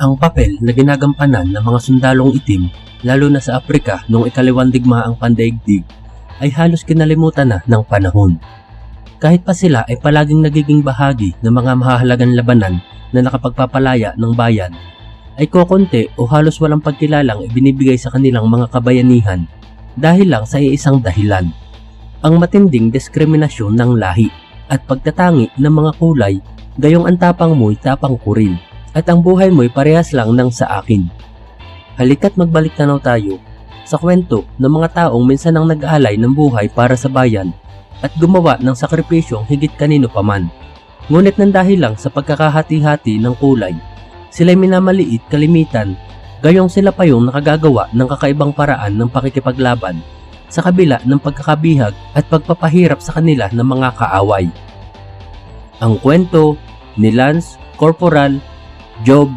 Ang papel na ginagampanan ng mga sundalong itim, lalo na sa Aprika noong ikalawang digmaang pandaigdig, ay halos kinalimutan na ng panahon. Kahit pa sila ay palaging nagiging bahagi ng mga mahahalagang labanan na nakapagpapalaya ng bayan, ay kokonti o halos walang pagkilalang ibinibigay sa kanilang mga kabayanihan dahil lang sa iisang dahilan. Ang matinding diskriminasyon ng lahi at pagtatangi ng mga kulay gayong ang tapang mo'y tapang ko rin at ang buhay mo'y parehas lang ng sa akin. Halika't magbalik tanaw tayo sa kwento ng mga taong minsan ang nag-aalay ng buhay para sa bayan at gumawa ng sakripisyong higit kanino paman. Ngunit nang dahil lang sa pagkakahati-hati ng kulay, sila'y minamaliit kalimitan, gayong sila pa yung nakagagawa ng kakaibang paraan ng pakikipaglaban sa kabila ng pagkakabihag at pagpapahirap sa kanila ng mga kaaway. Ang kwento ni Lance Corporal Job